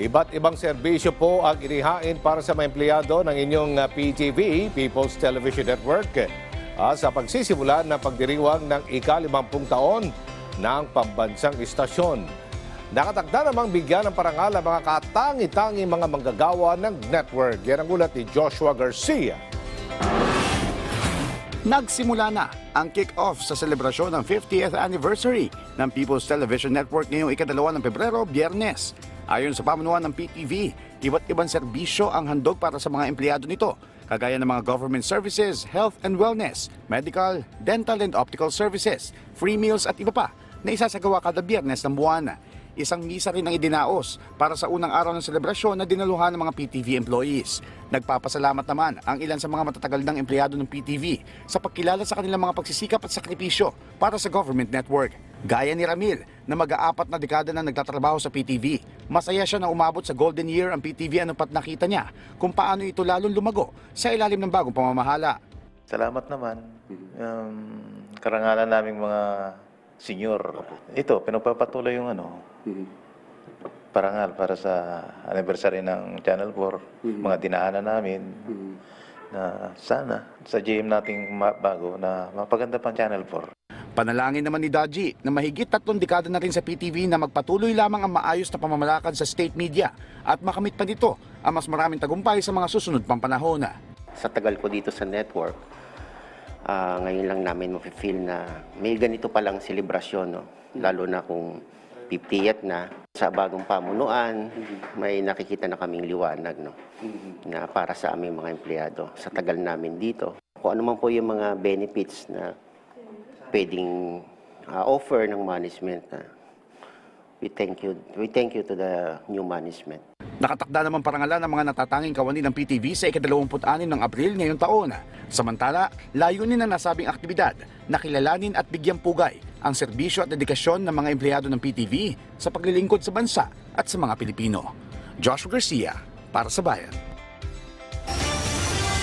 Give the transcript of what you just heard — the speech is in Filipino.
Iba't ibang serbisyo po ang inihain para sa mga empleyado ng inyong ah, PTV, People's Television Network, ah, sa pagsisimula ng pagdiriwang ng ika-limampung taon ng pambansang istasyon. Nakatakda namang bigyan ng parangal ang mga katangi-tangi mga manggagawa ng network. Yan ang ulat ni Joshua Garcia. Nagsimula na ang kick-off sa selebrasyon ng 50th anniversary ng People's Television Network ngayong ikadalawa ng Pebrero, Biyernes. Ayon sa pamunuan ng PTV, iba't ibang serbisyo ang handog para sa mga empleyado nito, kagaya ng mga government services, health and wellness, medical, dental and optical services, free meals at iba pa na isasagawa kada biyernes ng buwan. Isang misa rin ang idinaos para sa unang araw ng selebrasyon na dinaluhan ng mga PTV employees. Nagpapasalamat naman ang ilan sa mga matatagal ng empleyado ng PTV sa pagkilala sa kanilang mga pagsisikap at sakripisyo para sa government network. Gaya ni Ramil na mag-aapat na dekada na nagtatrabaho sa PTV. Masaya siya na umabot sa golden year ang PTV ano pat nakita niya kung paano ito lalong lumago sa ilalim ng bagong pamamahala. Salamat naman. Um, karangalan naming mga senior. Ito, pinagpapatuloy yung ano, parangal para sa anniversary ng Channel 4, mga dinaanan namin na sana sa GM nating bago na mapaganda pang Channel 4. Panalangin naman ni Daji na mahigit tatlong dekada na rin sa PTV na magpatuloy lamang ang maayos na pamamalakad sa state media at makamit pa dito ang mas maraming tagumpay sa mga susunod pang panahon. sa tagal ko dito sa network, ah, ngayon lang namin mafe-feel na may ganito palang selebrasyon, no? lalo na kung 50th na. Sa bagong pamunuan, may nakikita na kaming liwanag no? na para sa aming mga empleyado sa tagal namin dito. Kung ano man po yung mga benefits na pwedeng ah, offer ng management, na we thank you. We thank you to the new management. Nakatakda naman parangalan ng mga natatanging kawani ng PTV sa ika-26 ng Abril ngayong taon. Samantala, layunin ng nasabing aktibidad na kilalanin at bigyang pugay ang serbisyo at dedikasyon ng mga empleyado ng PTV sa paglilingkod sa bansa at sa mga Pilipino. Joshua Garcia, para sa Bayan.